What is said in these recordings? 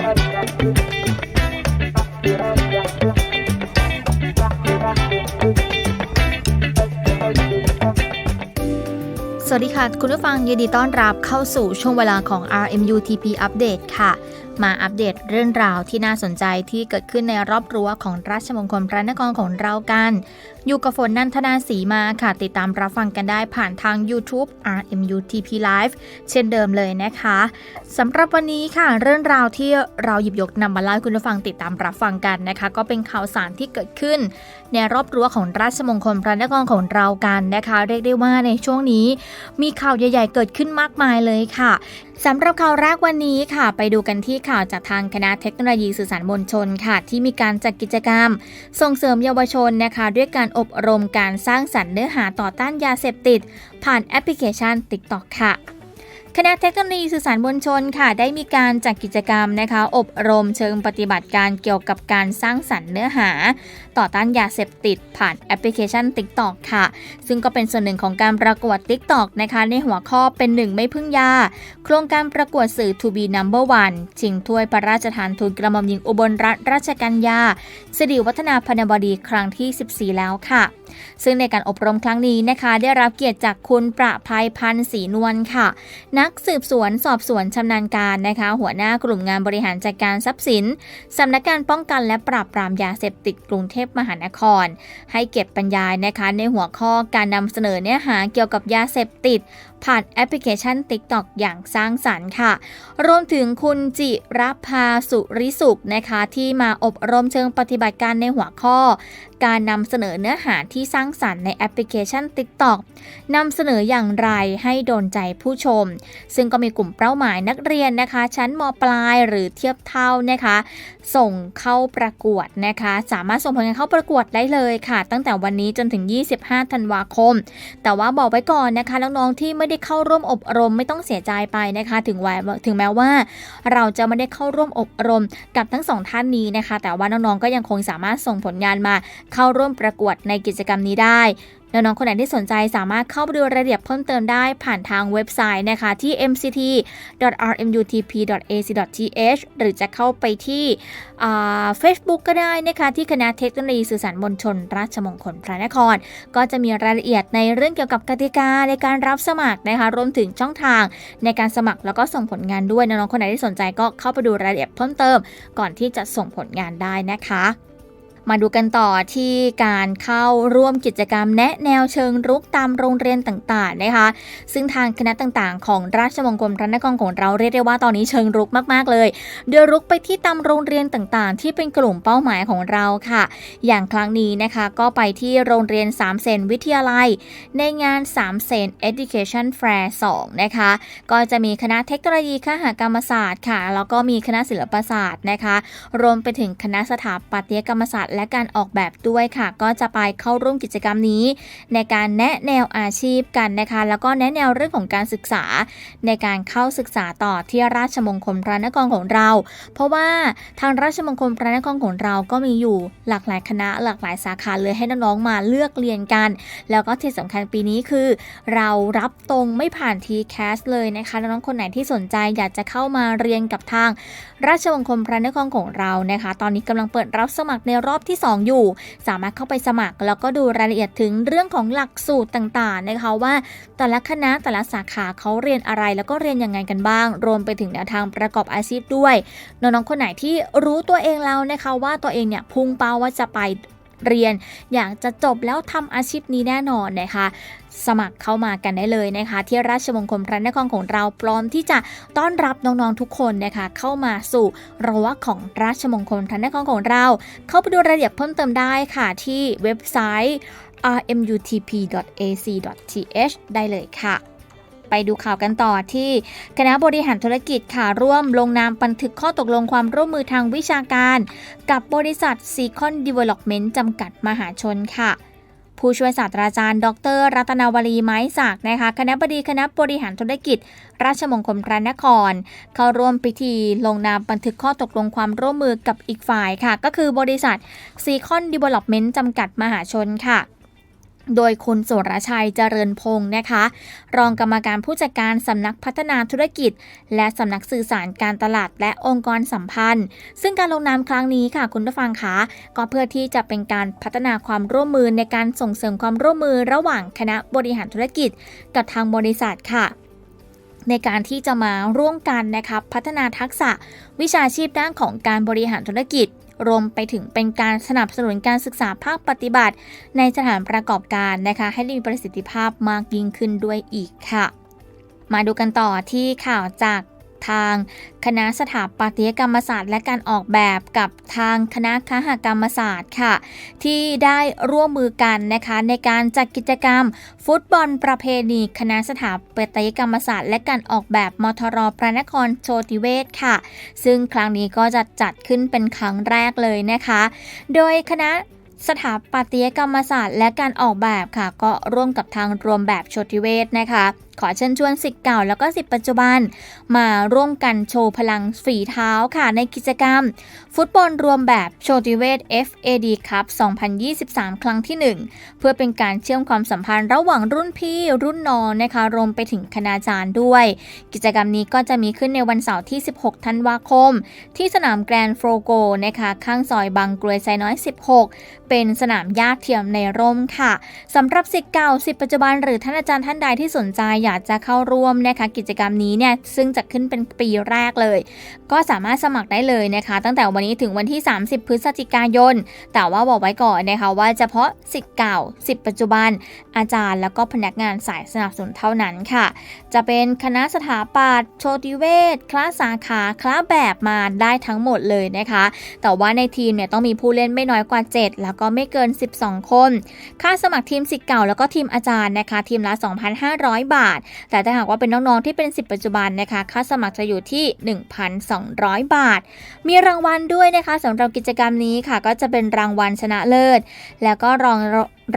สวัสดีค่ะ คุณผู้ฟังยินดีต้อนรับเข้าสู่ช่วงเวลาของ RMUTP Update ค่ะ มาอัปเดตเรื่องราวที่น่าสนใจที่เกิดขึ้นในรอบรั้วของราชมงคลพระนครของเรากัน อยู่กับฝนนันทนาสีมาค่ะ ติดตามรับฟังกันได้ผ่านทาง YouTube RMUTP Live เช่นเดิมเลยนะคะสำหรับวันนี้ค่ะ เรื่องราวที่เราหยิบยกนำมาเล่าให้คุณผู้ฟังติดตามรับฟังกันนะคะ ก็เป็นข่าวสารที่เกิดขึ้น ในรอบรั้วของราชมงคลพระนครของเรากันนะคะ เรียกได้ว่าในช่วงนี้ มีข่าวใหญ่ ๆ เกิดขึ้นมากมายเลยค่ะสำหรับข่าวแรกวันนี้ค่ะ ไปดูกันที่ข่าวจากทางคณะเทคโนโลยีสื่อสารมวลชนค่ะ ที่มีการจัดกิจกรรม ส่งเสริมเยาวชนนะคะ ด้วยการอบรมการสร้างสรรค์เนื้อหาต่อต้านยาเสพติด ผ่านแอปพลิเคชัน TikTok ค่ะ คณะเทคโนโลยีสื่อสารมวลชนค่ะ ได้มีการจัดกิจกรรมนะคะ อบรมเชิงปฏิบัติการเกี่ยวกับการสร้างสรรค์เนื้อหา ต่อต้านยาเสพติดผ่านแอปพลิเคชัน TikTok ค่ะ ซึ่งก็เป็นส่วนหนึ่งของการประกวด TikTok นะคะ ในหัวข้อเป็นหนึ่งไม่พึ่งยา โครงการประกวดสื่อ To be number one ชิงถ้วยพระราชทานทุนกระหม่อมหญิงอุบลรัตนราชกัญญาสิริวัฒนาพนบดีครั้งที่ 14 แล้วค่ะ ซึ่งในการอบรมครั้งนี้นะคะ ได้รับเกียรติจากคุณประภัยพันธ์ศรีนวลค่ะนักสืบสวนสอบสวนชำนาญการนะคะ หัวหน้ากลุ่มงานบริหารจัดการทรัพย์สินสำนักงานป้องกันและปราบปรามยาเสพติดกรุงเทพมหานคร ให้เก็บบรรยายนะคะในหัวข้อการนำเสนอเนื้อหาเกี่ยวกับยาเสพติด ผ่านแอปพลิเคชัน TikTok อย่างสร้างสรรค์ค่ะ รวมถึงคุณจิรภาสุริสุขนะคะ ที่มาอบรมเชิงปฏิบัติการในหัวข้อ การนำเสนอเนื้อหาที่สร้างสรรค์ในแอปพลิเคชัน TikTok นำเสนออย่างไรให้โดนใจผู้ชม ซึ่งก็มีกลุ่มเป้าหมายนักเรียนนะคะ ชั้นมปลายหรือเทียบเท่านะคะ ส่งเข้าประกวดนะคะ สามารถส่งผลงานเข้าประกวดได้เลยค่ะ ตั้งแต่วันนี้จนถึง 25 ธันวาคม แต่ว่าบอกไว้ก่อนนะคะน้องๆที่ไม่ได้เข้าร่วมอบรมไม่ต้องเสียใจไปนะคะ ถึงแวถึงแม้ว่า เราจะไม่ได้เข้าร่วมอบรมกับทั้งสองท่านนี้นะคะ แต่ว่าน้องๆก็ยังคงสามารถส่งผลงานมาเข้าร่วมประกวดในกิจกรรมนี้ได้ น้องๆคนไหนที่สนใจสามารถเข้าไปดูรายละเอียดเพิ่มเติมได้ผ่านทางเว็บไซต์นะคะที่ mct.rmutp.ac.th หรือจะเข้าไปที่เฟซบุ๊กก็ได้นะคะที่คณะเทคโนโลยีสื่อสารมวลชน ราชมงคลพระนคร ก็จะมีรายละเอียดในเรื่องเกี่ยวกับกติกาในการรับสมัครนะคะรวมถึงช่องทางในการสมัครแล้วก็ส่งผลงานด้วยน้องๆคนไหนที่สนใจก็เข้าไปดูรายละเอียดเพิ่มเติม ก่อนที่จะส่งผลงานได้นะคะ มาดูกันต่อที่การเข้าร่วมกิจกรรมแนะแนวเชิงรุกตามโรงเรียนต่างๆนะคะ ซึ่งทางคณะต่างๆ ของราชมงคลพระนครของเราเรียกได้ว่าตอนนี้เชิงรุกมากๆเลยเดือรุกไปที่ตามโรงเรียนต่างๆ ที่เป็นกลุ่มเป้าหมายของเราค่ะ อย่างครั้งนี้นะคะก็ไปที่โรงเรียน3เซนวิทยาลัย ในงาน3เซน Education Fair 2นะคะ ก็จะมีคณะเทคโนโลยีคหกรรมศาสตร์ค่ะแล้วก็มีคณะศิลปศาสตร์นะคะ รวมไปถึงคณะสถาปัตยกรรมศาสตร์และการออกแบบด้วยค่ะ ก็จะไปเข้าร่วมกิจกรรมนี้ ในการแนะแนวอาชีพกันนะคะ แล้วก็แนะแนวเรื่องของการศึกษา ในการเข้าศึกษาต่อที่ราชมงคลพระนครของเรา เพราะว่าทางราชมงคลพระนครของเราก็มีอยู่หลากหลายคณะ หลากหลายสาขาเลยให้น้องๆมาเลือกเรียนกัน แล้วก็ที่สำคัญปีนี้คือ เรารับตรงไม่ผ่าน TCAS เลยนะคะน้องๆคนไหนที่สนใจอยากจะเข้ามาเรียนกับทาง ราชมงคลพระนครของเรานะคะ ตอนนี้กำลังเปิดรับสมัครในรอบที่ 2 อยู่ สามารถเข้าไปสมัคร แล้วก็ดูรายละเอียดถึงเรื่องของหลักสูตรต่างๆนะคะว่า แต่ละคณะแต่ละสาขาเขาเรียนอะไร แล้วก็เรียนยังไงกันบ้าง รวมไปถึงแนวทางประกอบอาชีพด้วยน้องๆคนไหนที่รู้ตัวเองแล้วนะคะว่าตัวเองเนี่ยพุ่งเป้าว่าจะไป เรียน อยากจะจบแล้วทำอาชีพนี้แน่นอนนะคะ สมัครเข้ามากันได้เลยนะคะ ที่ราชมงคลพระนครของเราพร้อมที่จะต้อนรับน้องๆทุกคนนะคะ เข้ามาสู่รั้วของราชมงคลพระนครของเรา เข้าไปดูรายละเอียดเพิ่มเติมได้ค่ะที่เว็บไซต์ rmutp.ac.th ได้เลยค่ะ ไปดูข่าวกันต่อที่คณะบริหารธุรกิจค่ะร่วมลงนามบันทึกข้อตกลงความร่วมมือทางวิชาการ กับบริษัท s e c o n Development จำกัดมหาชนค่ะผู้ช่วยศาสตราจารย์ ดร รัตนาวลีไม้ศักด์นะคะ คณะบดีคณะบริหารธุรกิจ ราชมงคลพระนคร เข้าร่วมพิธีลงนามบันทึกข้อตกลงความร่วมมือกับอีกฝ่ายค่ะ ก็คือบริษัท s e c o n Development จำกัดมหาชนค่ะ โดยคุณสุรชัยเจริญพงศ์นะคะ รองกรรมการผู้จัดการสำนักพัฒนาธุรกิจ และสำนักสื่อสารการตลาดและองค์กรสัมพันธ์ ซึ่งการลงนามครั้งนี้ค่ะ คุณผู้ฟังคะก็เพื่อที่จะเป็นการพัฒนาความร่วมมือในการส่งเสริมความร่วมมือระหว่างคณะบริหารธุรกิจ กับทางบริษัทค่ะในการที่จะมาร่วมกันนะคะพัฒนาทักษะวิชาชีพด้านของการบริหารธุรกิจ รวมไปถึงเป็นการสนับสนุนการศึกษาภาคปฏิบัติ ในสถานประกอบการนะคะ ให้มีประสิทธิภาพมากยิ่งขึ้นด้วยอีกค่ะ มาดูกันต่อที่ข่าวจาก ทาง คณะสถาปัตยกรรมศาสตร์และการออกแบบกับทางคณะคหกรรมศาสตร์ค่ะ ที่ได้ร่วมมือกันนะคะในการจัดกิจกรรม ฟุตบอลประเพณีคณะสถาปัตยกรรมศาสตร์และการออกแบบมทรพระนครโชติเวศค่ะ ซึ่งครั้งนี้ก็จะจัดขึ้นเป็นครั้งแรกเลยนะคะ โดยคณะสถาปัตยกรรมศาสตร์และการออกแบบค่ะ ก็ร่วมกับทางรวมแบบโชติเวศนะคะ ขอเชิญชวนสิทธิ์เก่าแล้วก็สิทธิ์ปัจจุบัน มาร่วมกันโชว์พลังฝีเท้าค่ะในกิจกรรม ฟุตบอลรวมแบบโชติเวศ FAD Cup 2023 ครั้งที่ 1 เพื่อเป็นการเชื่อมความสัมพันธ์ระหว่างรุ่นพี่รุ่นน้องนะคะรวมไปถึงคณาจารย์ด้วย กิจกรรมนี้ก็จะมีขึ้นในวันเสาร์ที่ 16 ธันวาคม ที่สนามแกรนด์โฟโกนะคะข้างซอยบางกรวยไซน้อย 16 เป็นสนามหญ้าเทียมในร่มค่ะสำหรับสิทธิ์เก่าสิทธิ์ปัจจุบันหรือท่านอาจารย์ท่านใดที่สนใจอยากจะเข้าร่วมนะคะกิจกรรมนี้เนี่ยซึ่งจะขึ้นเป็นปีแรกเลย ก็สามารถสมัครได้เลยนะคะ ตั้งแต่วันนี้ถึงวันที่ 30 พฤศจิกายน แต่ว่าบอกไว้ก่อนนะคะว่าเฉพาะสิทธิ์เก่าสิทธิ์ปัจจุบัน อาจารย์แล้วก็พนักงานสายสนับสนุนเท่านั้นค่ะ จะเป็นคณะสถาปัตย์โชติเวศคลาสสาขาคลาสแบบมาได้ทั้งหมดเลยนะคะ แต่ว่าในทีมเนี่ยต้องมีผู้เล่นไม่น้อยกว่า 7 แล้วก็ไม่เกิน 12 คน ค่าสมัครทีมสิทธิ์เก่าแล้วก็ทีมอาจารย์นะคะ ทีมละ 2,500 บาทแต่ถ้าหากว่าเป็นน้องๆที่เป็นสิทธิ์ปัจจุบันนะคะค่าสมัครจะอยู่ที่ 1,200 บาท มีรางวัลด้วยนะคะสำหรับกิจกรรมนี้ค่ะ ก็จะเป็นรางวัลชนะเลิศ แล้วก็รอง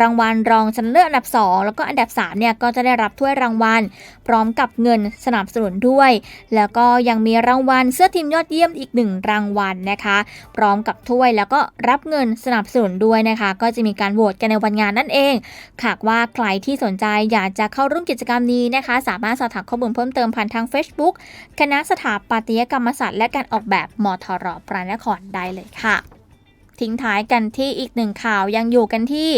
รางวัลรองชนะเลิศอันดับ 2 แล้วก็อันดับ3เนี่ยก็จะได้รับถ้วยรางวัล พร้อมกับเงินสนับสนุนด้วย แล้วก็ยังมีรางวัลเสื้อทีมยอดเยี่ยมอีกหนึ่งรางวัลนะคะ พร้อมกับถ้วยแล้วก็รับเงินสนับสนุนด้วยนะคะ ก็จะมีการโหวตกันในวันงานนั่นเองหากว่าใครที่สนใจอยากจะเข้าร่วมกิจกรรมนี้นะคะ สามารถสอบถามข้อมูลเพิ่มเติมผ่านทาง Facebook คณะสถาปัตยกรรมศาสตร์และการออกแบบมทรพระนครได้เลยค่ะ ทิ้งท้ายกันที่อีกหนึ่งข่าวยังอยู่กันที่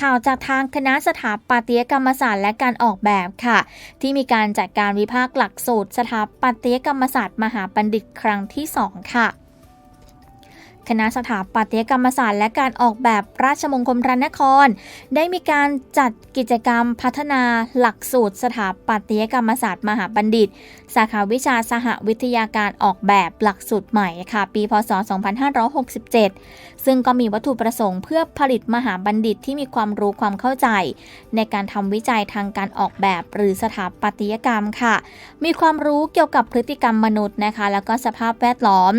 ข่าวจากทางคณะสถาปัตยกรรมศาสตร์และการออกแบบค่ะ ที่มีการจัดการวิพากษ์หลักสูตร สถาปัตยกรรมศาสตร์มหาบัณฑิตครั้งที่ 2 ค่ะคณะสถาปัตยกรรมศาสตร์และการออกแบบราชมงคลพระนคร ได้มีการจัดกิจกรรมพัฒนาหลักสูตรสถาปัตยกรรมศาสตร์มหาบัณฑิตสาขาวิชาสหวิทยาการออกแบบหลักสูตรใหม่ค่ะ ปี พศ 2567 ซึ่งก็มีวัตถุประสงค์เพื่อผลิตมหาบัณฑิตที่มีความรู้ความเข้าใจ ในการทำวิจัยทางการออกแบบหรือสถาปัตยกรรมค่ะ มีความรู้เกี่ยวกับพฤติกรรมมนุษย์นะคะ แล้วก็สภาพแวดล้อม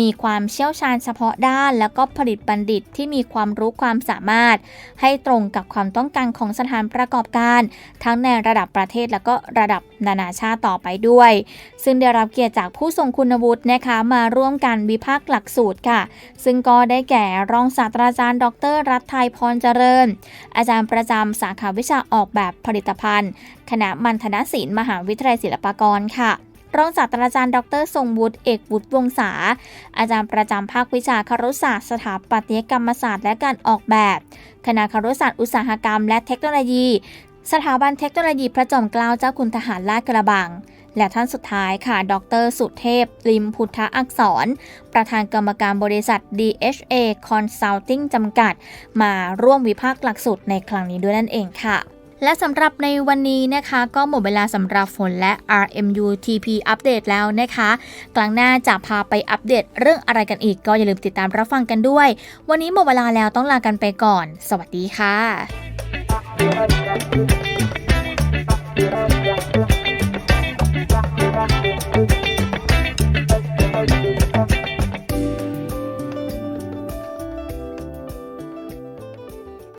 มีความเชี่ยวชาญเฉพาะด้าน แล้วก็ผลิตบัณฑิตที่มีความรู้ความสามารถ ให้ตรงกับความต้องการของสถานประกอบการ ทั้งในระดับประเทศแล้วก็ระดับนานาชาติต่อไปด้วยซึ่งได้รับเกียรติจากผู้ทรงคุณวุฒินะคะมาร่วมกันวิพากษ์หลักสูตรค่ะ ซึ่งก็ได้แก่รองศาสตราจารย์ ดร รัฐไทยพรเจริญ อาจารย์ประจำสาขาวิชาออกแบบผลิตภัณฑ์ คณะมัณฑนศิลป์มหาวิทยาลัยศิลปากรค่ะรองศาสตราจารย์ดร ทรงวุฒิเอกวุฒิวงศาอาจารย์ประจำภาควิชาครุศาสตร์สถาปัตยกรรมศาสตร์และการออกแบบ คณะครุศาสตร์อุตสาหกรรมและเทคโนโลยี สถาบันเทคโนโลยีพระจอมเกล้าเจ้าคุณทหารลาดกระบัง และท่านสุดท้ายค่ะ ดร สุเทพ ลิมพุทธอักษร ประธานกรรมการบริษัท DHA Consulting จำกัด มาร่วมวิพากษ์หลักสูตรในครั้งนี้ด้วยนั่นเองค่ะและสำหรับในวันนี้นะคะ ก็หมดเวลาสำหรับฝนและ RMU TP อัปเดตแล้วนะคะ กลางหน้าจะพาไปอัปเดตเรื่องอะไรกันอีกก็อย่าลืมติดตามรับฟังกันด้วย วันนี้หมดเวลาแล้วต้องลากันไปก่อน สวัสดีค่ะ